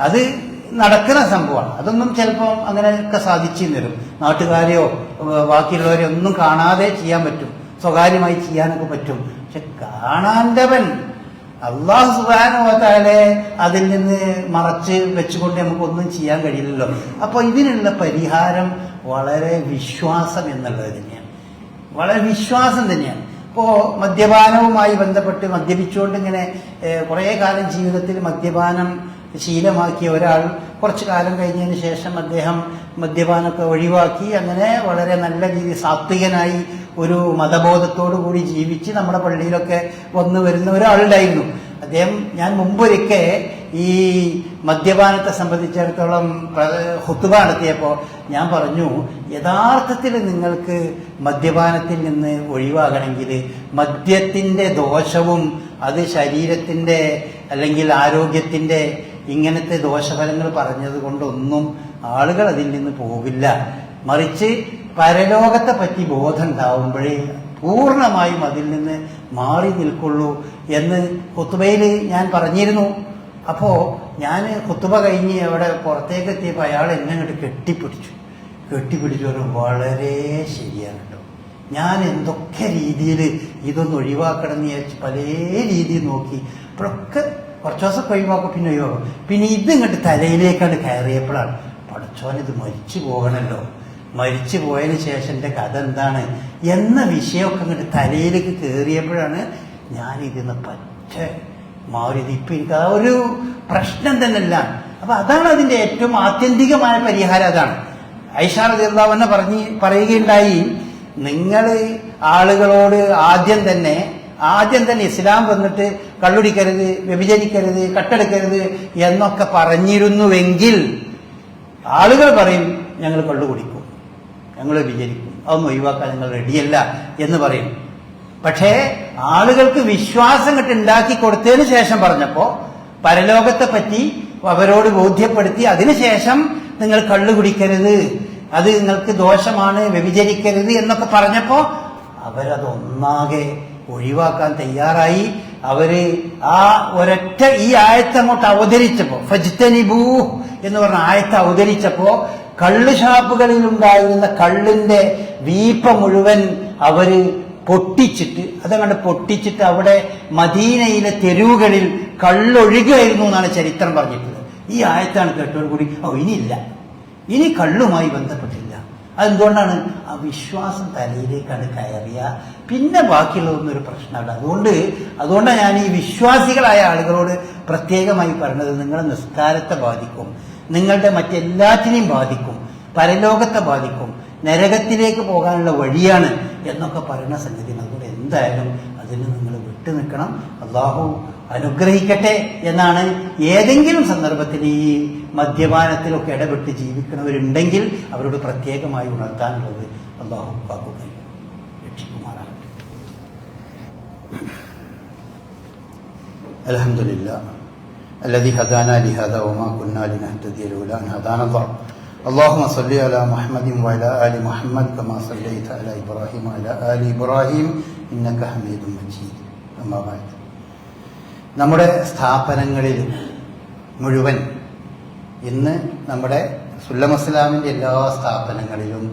അത് നടക്കുന്ന സംഭവമാണ്. അതൊന്നും ചിലപ്പം അങ്ങനെയൊക്കെ സാധിച്ചു തരും നാട്ടുകാരെയോ ബാക്കിയുള്ളവരെയോ ഒന്നും കാണാതെ ചെയ്യാൻ പറ്റും. സ്വകാര്യമായി ചെയ്യാനൊക്കെ പറ്റും. പക്ഷെ കാണാണ്ടവൻ അള്ളാഹു സുബാനോത്താലെ അതിൽ നിന്ന് മറച്ച് വെച്ചുകൊണ്ട് നമുക്ക് ഒന്നും ചെയ്യാൻ കഴിയില്ലല്ലോ. അപ്പൊ ഇതിനുള്ള പരിഹാരം വളരെ വിശ്വാസം എന്നുള്ളത് തന്നെയാണ്. വളരെ വിശ്വാസം തന്നെയാണ്. ഇപ്പോ മദ്യപാനവുമായി ബന്ധപ്പെട്ട് മദ്യപിച്ചുകൊണ്ട് ഇങ്ങനെ കുറേ കാലം ജീവിതത്തിൽ മദ്യപാനം ശീലമാക്കിയ ഒരാൾ കുറച്ചു കാലം കഴിഞ്ഞതിന് ശേഷം അദ്ദേഹം മദ്യപാനമൊക്കെ ഒഴിവാക്കി. അങ്ങനെ വളരെ നല്ല രീതി സാത്വികനായി ഒരു മതബോധത്തോടു കൂടി ജീവിച്ച് നമ്മുടെ പള്ളിയിലൊക്കെ വന്നു വരുന്ന ഒരാളുണ്ടായിരുന്നു. അദ്ദേഹം ഞാൻ മുമ്പൊരിക്കെ ഈ മദ്യപാനത്തെ സംബന്ധിച്ചിടത്തോളം ഹുത്തുബ നടത്തിയപ്പോൾ ഞാൻ പറഞ്ഞു യഥാർത്ഥത്തിൽ നിങ്ങൾക്ക് മദ്യപാനത്തിൽ നിന്ന് ഒഴിവാകണമെങ്കിൽ മദ്യത്തിന്റെ ദോഷവും അത് ശരീരത്തിന്റെ അല്ലെങ്കിൽ ആരോഗ്യത്തിന്റെ ഇങ്ങനത്തെ ദോഷഫലങ്ങൾ പറഞ്ഞത് കൊണ്ടൊന്നും ആളുകൾ അതിൽ നിന്ന് പോവില്ല. മറിച്ച് പരലോകത്തെ പറ്റി ബോധം ഉണ്ടാവുമ്പോഴേ പൂർണമായും അതിൽ നിന്ന് മാറി നിൽക്കുള്ളൂ എന്ന് കുത്തുബയിൽ ഞാൻ പറഞ്ഞിരുന്നു. അപ്പോ ഞാൻ കുത്തുബ കഴിഞ്ഞ് അവിടെ പുറത്തേക്ക് എത്തിയപ്പോൾ അയാൾ എന്നെ കെട്ടിപ്പിടിച്ചു. കെട്ടിപ്പിടിച്ചു വളരെ ശരിയാണ് കേട്ടോ. ഞാൻ എന്തൊക്കെ രീതിയിൽ ഇതൊന്ന് ഒഴിവാക്കണം എന്ന് വിചാരിച്ച് പല രീതിയിൽ നോക്കി. അപ്പോഴൊക്കെ കുറച്ച് ദിവസം ഒഴിവാക്കും പിന്നെ ഒഴിവാക്കും പിന്നെ ഇത് ഇങ്ങോട്ട് തലയിലേക്കാണ് കയറിയപ്പോഴാണ്. പഠിച്ചോൻ ഇത് മരിച്ചു പോകണല്ലോ. മരിച്ചു പോയതിന് ശേഷം എന്റെ കഥ എന്താണ്? എന്ന വിഷയമൊക്കെ ഇങ്ങോട്ട് തലയിലേക്ക് കയറിയപ്പോഴാണ് ഞാൻ ഇതിന്ന് പറ്റ മാറിയത്. ഇപ്പം എനിക്ക് ആ ഒരു പ്രശ്നം തന്നെയല്ല. അപ്പൊ അതാണ് അതിന്റെ ഏറ്റവും ആത്യന്തികമായ പരിഹാരം അതാണ്. ഐഷാർ തന്നെ പറഞ്ഞ് പറയുകയുണ്ടായി നിങ്ങൾ ആളുകളോട് ആദ്യം തന്നെ ആദ്യം തന്നെ ഇസ്ലാം വന്നിട്ട് കള്ളുടിക്കരുത് വ്യഭിചരിക്കരുത് കട്ടെടുക്കരുത് എന്നൊക്കെ പറഞ്ഞിരുന്നുവെങ്കിൽ ആളുകൾ പറയും ഞങ്ങൾ കള്ളു കുടിക്കും ഞങ്ങൾ വിചരിക്കും അതൊന്നും ഒഴിവാക്കാൻ ഞങ്ങൾ റെഡിയല്ല എന്ന് പറയും. പക്ഷേ ആളുകൾക്ക് വിശ്വാസം കിട്ടി ഉണ്ടാക്കി കൊടുത്തതിന് ശേഷം പറഞ്ഞപ്പോ പരലോകത്തെ പറ്റി അവരോട് ബോധ്യപ്പെടുത്തി അതിനുശേഷം നിങ്ങൾ കള്ളു കുടിക്കരുത് അത് നിങ്ങൾക്ക് ദോഷമാണ് വ്യഭിചരിക്കരുത് എന്നൊക്കെ പറഞ്ഞപ്പോ അവരത് ഒന്നാകെ ഒഴിവാക്കാൻ തയ്യാറായി. അവർ ആ ഒരൊറ്റ ഈ ആയത്ത് അങ്ങോട്ട് അവതരിച്ചപ്പോ ഫജ്തനിബൂ എന്ന് പറഞ്ഞ ആയത്ത് അവതരിച്ചപ്പോ കള്ള് ഷാപ്പുകളിൽ ഉണ്ടായിരുന്ന കള്ളിന്റെ വീപ്പ മുഴുവൻ അവർ പൊട്ടിച്ചിട്ട് അതങ്ങോട്ട് പൊട്ടിച്ചിട്ട് അവിടെ മദീനയിലെ തെരുവുകളിൽ കള്ളൊഴുകയായിരുന്നു എന്നാണ് ചരിത്രം പറഞ്ഞിട്ടുള്ളത്. ഈ ആയത്താണ് കേട്ടോട് കൂടി ഓ ഇനിയില്ല. ഇനി കള്ളുമായി ബന്ധപ്പെട്ടില്ല. അതെന്തുകൊണ്ടാണ്? ആ വിശ്വാസം തലയിലേക്കാണ് കയറിയ. പിന്നെ ബാക്കിയുള്ളതൊന്നും ഒരു പ്രശ്നമല്ല. അതുകൊണ്ട് അതുകൊണ്ടാണ് ഞാൻ ഈ വിശ്വാസികളായ ആളുകളോട് പ്രത്യേകമായി പറഞ്ഞത് നിങ്ങളുടെ നിസ്കാരത്തെ ബാധിക്കും നിങ്ങളുടെ മറ്റെല്ലാറ്റിനെയും ബാധിക്കും പരലോകത്തെ ബാധിക്കും നരകത്തിലേക്ക് പോകാനുള്ള വഴിയാണ് എന്നൊക്കെ പറയുന്ന സംഗതി അതുകൊണ്ട് എന്തായാലും അതിന് നിങ്ങൾ വിട്ടു നിൽക്കണം. അള്ളാഹു അനുഗ്രഹിക്കട്ടെ എന്നാണ് ഏതെങ്കിലും സന്ദർഭത്തിൽ ഈ മദ്യപാനത്തിലൊക്കെ ഇടപെട്ട് ജീവിക്കുന്നവരുണ്ടെങ്കിൽ അവരോട് പ്രത്യേകമായി ഉണർത്താനുള്ളത് അള്ളാഹു വാക്കുക രക്ഷിക്കുമാറാകട്ടെ അലഹമില്ല الذي هدانا لهذا وما كنا لنهتدي لولا ان هدانا الله اللهم صل على محمد وعلى ال محمد كما صليت على ابراهيم وعلى ال ابراهيم انك حميد مجيد اما بعد നമ്മുടെ സ്ഥാപനങ്ങളിൽ മുഴുവൻ ഇന്ന് നമ്മുടെ സുല്ലമസ്ലാമിൻ്റെ എല്ലാ സ്ഥാപനങ്ങളിലും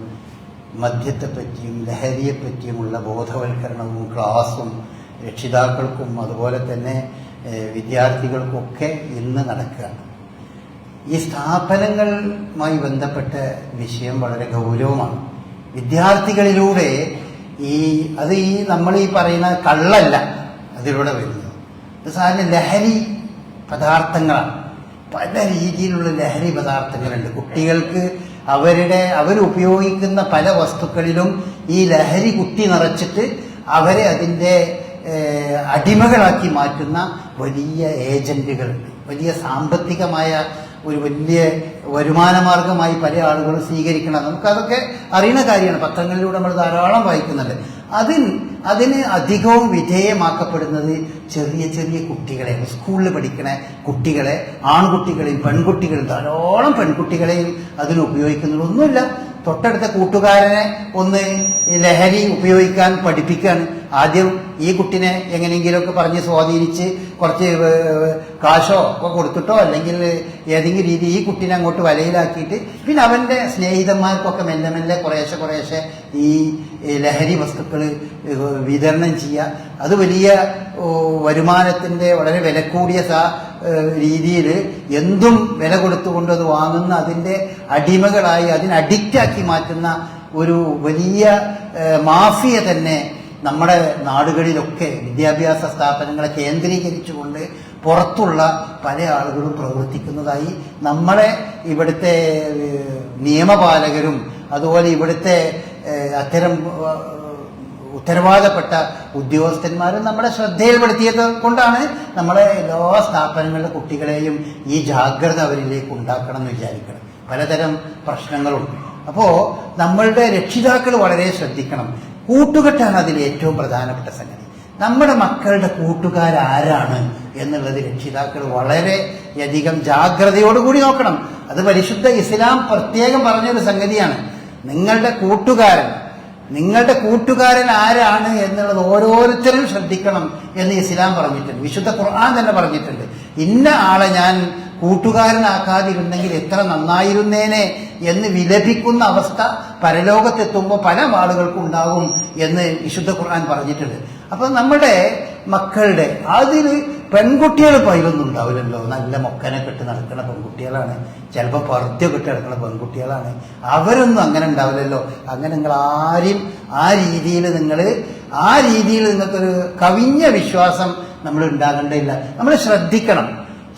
മദ്യത്തെപ്പറ്റിയും ലഹരിയെപ്പറ്റിയുമുള്ള ബോധവൽക്കരണവും ക്ലാസും രക്ഷിതാക്കൾക്കും അതുപോലെ തന്നെ വിദ്യാർത്ഥികൾക്കൊക്കെ ഇന്ന് നടക്കുകയാണ്. ഈ സ്ഥാപനങ്ങളുമായി ബന്ധപ്പെട്ട വിഷയം വളരെ ഗൗരവമാണ്. വിദ്യാർത്ഥികളിലൂടെ ഈ അത് ഈ നമ്മൾ ഈ പറയുന്ന കള്ളല്ല അതിലൂടെ വരുന്നത്. സാറിന് ലഹരി പദാർത്ഥങ്ങളാണ്. പല രീതിയിലുള്ള ലഹരി പദാർത്ഥങ്ങളുണ്ട്. കുട്ടികൾക്ക് അവരുടെ അവരുപയോഗിക്കുന്ന പല വസ്തുക്കളിലും ഈ ലഹരി കുത്തി നിറച്ചിട്ട് അവരെ അതിന്റെ അടിമകളാക്കി മാറ്റുന്ന വലിയ ഏജന്റുകളുണ്ട്. വലിയ സാമ്പത്തികമായ ഒരു വലിയ വരുമാനമാർഗമായി പല ആളുകളും സ്വീകരിക്കണം. നമുക്കതൊക്കെ അറിയുന്ന കാര്യമാണ്. പത്രങ്ങളിലൂടെ നമ്മൾ ധാരാളം വായിക്കുന്നുണ്ട്. അതിന് അതിന് അധികവും വിധേയമാക്കപ്പെടുന്നത് ചെറിയ ചെറിയ കുട്ടികളെ സ്കൂളിൽ പഠിക്കണ കുട്ടികളെ ആൺകുട്ടികളെയും പെൺകുട്ടികളെയും ധാരാളം പെൺകുട്ടികളെയും അതിന് ഉപയോഗിക്കുന്നത് ഒന്നുമില്ല തൊട്ടടുത്ത കൂട്ടുകാരനെ ഒന്ന് ലഹരി ഉപയോഗിക്കാൻ പഠിപ്പിക്കുകയാണ് ആദ്യം ഈ കുട്ടിനെ എങ്ങനെയെങ്കിലുമൊക്കെ പറഞ്ഞ് സ്വാധീനിച്ച് കുറച്ച് കാശോ ഒക്കെ കൊടുത്തിട്ടോ അല്ലെങ്കിൽ ഏതെങ്കിലും രീതി ഈ കുട്ടിനെ അങ്ങോട്ട് വലയിലാക്കിയിട്ട് പിന്നെ അവന്റെ സ്നേഹിതന്മാർക്കൊക്കെ മെല്ലെ മെല്ലെ കുറേശ്ശെ കുറേശ്ശെ ഈ ലഹരി വസ്തുക്കൾ വിതരണം ചെയ്യുക. അത് വലിയ വരുമാനത്തിന്റെ വളരെ വില കൂടിയ സാ രീതിയിൽ എന്തും വില കൊടുത്തുകൊണ്ട് അത് വാങ്ങുന്ന അതിന്റെ അടിമകളായി അതിന് അഡിക്റ്റാക്കി മാറ്റുന്ന ഒരു വലിയ മാഫിയ തന്നെ നമ്മുടെ നാടുകളിലൊക്കെ വിദ്യാഭ്യാസ സ്ഥാപനങ്ങളെ കേന്ദ്രീകരിച്ചുകൊണ്ട് പുറത്തുള്ള പല ആളുകളും പ്രവർത്തിക്കുന്നതായി നമ്മളെ ഇവിടുത്തെ നിയമപാലകരും അതുപോലെ ഇവിടുത്തെ അത്തരം ഉത്തരവാദപ്പെട്ട ഉദ്യോഗസ്ഥന്മാരും നമ്മുടെ ശ്രദ്ധയിൽപ്പെടുത്തിയത് കൊണ്ടാണ് നമ്മളെ എല്ലാ സ്ഥാപനങ്ങളിലെ കുട്ടികളെയും ഈ ജാഗ്രത അവരിലേക്ക് ഉണ്ടാക്കണം എന്ന് വിചാരിക്കണം. പലതരം പ്രശ്നങ്ങളുണ്ട്. അപ്പോൾ നമ്മളുടെ രക്ഷിതാക്കൾ വളരെ ശ്രദ്ധിക്കണം. കൂട്ടുകെട്ടാണ് അതിൽ ഏറ്റവും പ്രധാനപ്പെട്ട സംഗതി. നമ്മുടെ മക്കളുടെ കൂട്ടുകാരാരാണ് എന്നുള്ളത് രക്ഷിതാക്കൾ വളരെ അധികം ജാഗ്രതയോടുകൂടി നോക്കണം. അത് പരിശുദ്ധ ഇസ്ലാം പ്രത്യേകം പറഞ്ഞൊരു സംഗതിയാണ്. നിങ്ങളുടെ കൂട്ടുകാരൻ നിങ്ങളുടെ കൂട്ടുകാരൻ ആരാണ് എന്നുള്ളത് ഓരോരുത്തരും ശ്രദ്ധിക്കണം എന്ന് ഇസ്ലാം പറഞ്ഞിട്ടുണ്ട്. വിശുദ്ധ ഖുർആൻ തന്നെ പറഞ്ഞിട്ടുണ്ട്. ഇന്ന ആളെ ഞാൻ കൂട്ടുകാരനാക്കാതിരുന്നെങ്കിൽ എത്ര നന്നായിരുന്നേനെ എന്ന് വിലപിക്കുന്ന അവസ്ഥ പരലോകത്തെത്തുമ്പോൾ പല ആളുകൾക്കും ഉണ്ടാകും എന്ന് വിശുദ്ധ ഖുർആൻ പറഞ്ഞിട്ടുണ്ട്. അപ്പൊ നമ്മുടെ മക്കളുടെ. അതിൽ പെൺകുട്ടികൾ പൈലൊന്നും ഉണ്ടാവില്ലല്ലോ നല്ല മൊക്കനെ കെട്ട് നടക്കുന്ന പെൺകുട്ടികളാണ്. ചിലപ്പോൾ പർദ്ദ ഇട്ട് നടക്കുന്ന പെൺകുട്ടികളാണ്. അവരൊന്നും അങ്ങനെ ഉണ്ടാവില്ലല്ലോ. അങ്ങനെ നിങ്ങൾ ആരും ആ രീതിയിൽ നിങ്ങൾ ആ രീതിയിൽ നിങ്ങൾക്കൊരു കവിഞ്ഞ വിശ്വാസം നമ്മൾ ഉണ്ടാകേണ്ടതില്ല. നമ്മൾ ശ്രദ്ധിക്കണം.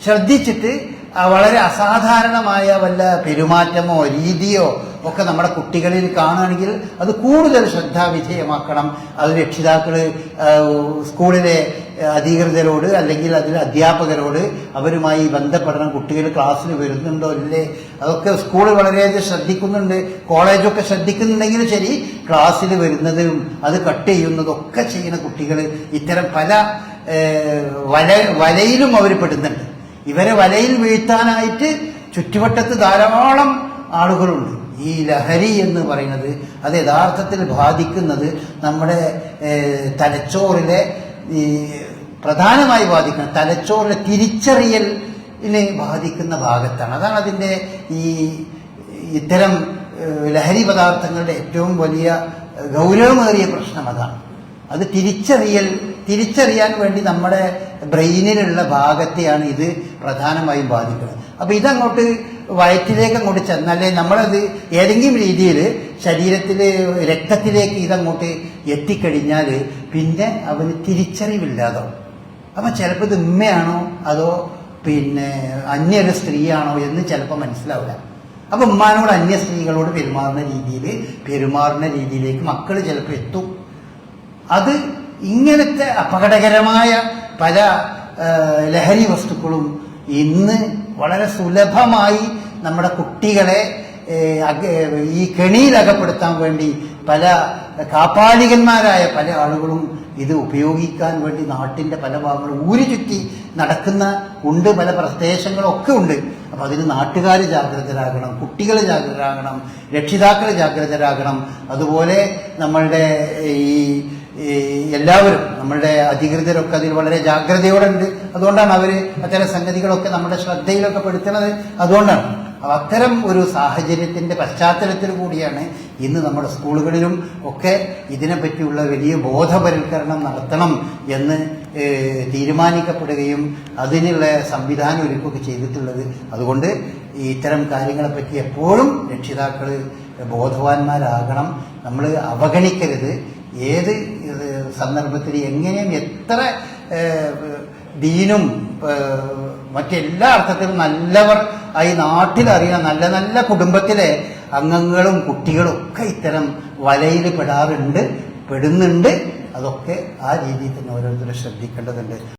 ശ്രദ്ധിച്ചിട്ട് വളരെ അസാധാരണമായ വല്ല പെരുമാറ്റമോ രീതിയോ ഒക്കെ നമ്മുടെ കുട്ടികളിൽ കാണുകയാണെങ്കിൽ അത് കൂടുതൽ ശ്രദ്ധാവിധേയമാക്കണം. അത് രക്ഷിതാക്കൾ സ്കൂളിലെ അധികൃതരോട് അല്ലെങ്കിൽ അതിൽ അധ്യാപകരോട് അവരുമായി ബന്ധപ്പെടണം. കുട്ടികൾ ക്ലാസ്സിൽ വരുന്നുണ്ടോ ഇല്ലേ? അതൊക്കെ സ്കൂൾ വളരെയധികം ശ്രദ്ധിക്കുന്നുണ്ട്. കോളേജൊക്കെ ശ്രദ്ധിക്കുന്നുണ്ടെങ്കിലും ശരി ക്ലാസ്സിൽ വരുന്നതും അത് കട്ട് ചെയ്യുന്നതും ഒക്കെ ചെയ്യുന്ന കുട്ടികൾ ഇത്തരം പല വല വലയിലും അവർ പെടുന്നുണ്ട്. ഇവരെ വലയിൽ വീഴ്ത്താനായിട്ട് ചുറ്റുവട്ടത്ത് ധാരാളം ആളുകളുണ്ട്. ഈ ലഹരി എന്ന് പറയുന്നത് അത് യഥാർത്ഥത്തിൽ ബാധിക്കുന്നത് നമ്മുടെ തലച്ചോറിലെ ഈ പ്രധാനമായി ബാധിക്കുന്ന തലച്ചോറിലെ തിരിച്ചറിയലിനെ ബാധിക്കുന്ന ഭാഗത്താണ്. അതാണ് അതിന്റെ ഈ ഇത്തരം ലഹരി പദാർത്ഥങ്ങളുടെ ഏറ്റവും വലിയ ഗൗരവമേറിയ പ്രശ്നം അതാണ്. അത് തിരിച്ചറിയൽ തിരിച്ചറിയാൻ വേണ്ടി നമ്മുടെ ബ്രെയിനിലുള്ള ഭാഗത്തെയാണ് ഇത് പ്രധാനമായും ബാധിക്കുന്നത്. അപ്പൊ ഇതങ്ങോട്ട് വയറ്റിലേക്ക് അങ്ങോട്ട് ചെന്നാലേ നമ്മളത് ഏതെങ്കിലും രീതിയിൽ ശരീരത്തിൽ രക്തത്തിലേക്ക് ഇതങ്ങോട്ട് എത്തിക്കഴിഞ്ഞാൽ പിന്നെ അവന് തിരിച്ചറിവില്ലാതാവും. അപ്പൊ ചിലപ്പോൾ ഇത് ഉമ്മയാണോ അതോ പിന്നെ അന്യൊരു സ്ത്രീയാണോ എന്ന് ചിലപ്പോൾ മനസ്സിലാവില്ല. അപ്പൊ ഉമ്മാനോട് അന്യ സ്ത്രീകളോട് പെരുമാറുന്ന രീതിയിൽ പെരുമാറുന്ന രീതിയിലേക്ക് മക്കൾ ചിലപ്പോൾ എത്തും. അത് ഇങ്ങനത്തെ അപകടകരമായ പല ലഹരി വസ്തുക്കളും ഇന്ന് വളരെ സുലഭമായി നമ്മുടെ കുട്ടികളെ ഈ കെണിയിൽ അകപ്പെടുത്താൻ വേണ്ടി പല കാപ്പാലികന്മാരായ പല ആളുകളും ഇത് ഉപയോഗിക്കാൻ വേണ്ടി നാട്ടിന്റെ പല ഭാഗങ്ങളും ഊരി ചുറ്റി നടക്കുന്ന ഉണ്ട് പല പ്രദേശങ്ങളൊക്കെ ഉണ്ട്. അപ്പൊ അതിന് നാട്ടുകാർ ജാഗ്രതരാകണം കുട്ടികൾ ജാഗ്രതരാകണം രക്ഷിതാക്കൾ ജാഗ്രതരാകണം. അതുപോലെ നമ്മളുടെ ഈ എല്ലാവരും നമ്മളുടെ അധികൃതരൊക്കെ അതിൽ വളരെ ജാഗ്രതയോടെ ഉണ്ട് അതുകൊണ്ടാണ് അവർ അത്തരം സംഗതികളൊക്കെ നമ്മുടെ ശ്രദ്ധയിലൊക്കെ പെടുത്തുന്നത്. അതുകൊണ്ടാണ്. അപ്പൊ അത്തരം ഒരു സാഹചര്യത്തിന്റെ പശ്ചാത്തലത്തിൽ കൂടിയാണ് ഇന്ന് നമ്മുടെ സ്കൂളുകളിലും ഒക്കെ ഇതിനെപ്പറ്റിയുള്ള വലിയ ബോധവൽക്കരണം നടത്തണം എന്ന് തീരുമാനിക്കപ്പെടുകയും അതിനുള്ള സംവിധാനം ഒരുക്കുകയൊക്കെ ചെയ്തിട്ടുള്ളത്. അതുകൊണ്ട് ഇത്തരം കാര്യങ്ങളെപ്പറ്റി എപ്പോഴും രക്ഷിതാക്കൾ ബോധവാന്മാരാകണം. നമ്മൾ അവഗണിക്കരുത്. ഏത് സന്ദർഭത്തിൽ എങ്ങനെയും എത്ര ദീനും മറ്റെല്ലാ അർത്ഥത്തിലും നല്ലവർ ആയി നാട്ടിലറിയുന്ന നല്ല നല്ല കുടുംബത്തിലെ അംഗങ്ങളും കുട്ടികളും ഒക്കെ ഇത്തരം വലയിൽ പെടാറുണ്ട് പെടുന്നുണ്ട്. അതൊക്കെ ആ രീതിയിൽ തന്നെ ഓരോരുത്തരും ശ്രദ്ധിക്കേണ്ടതുണ്ട്.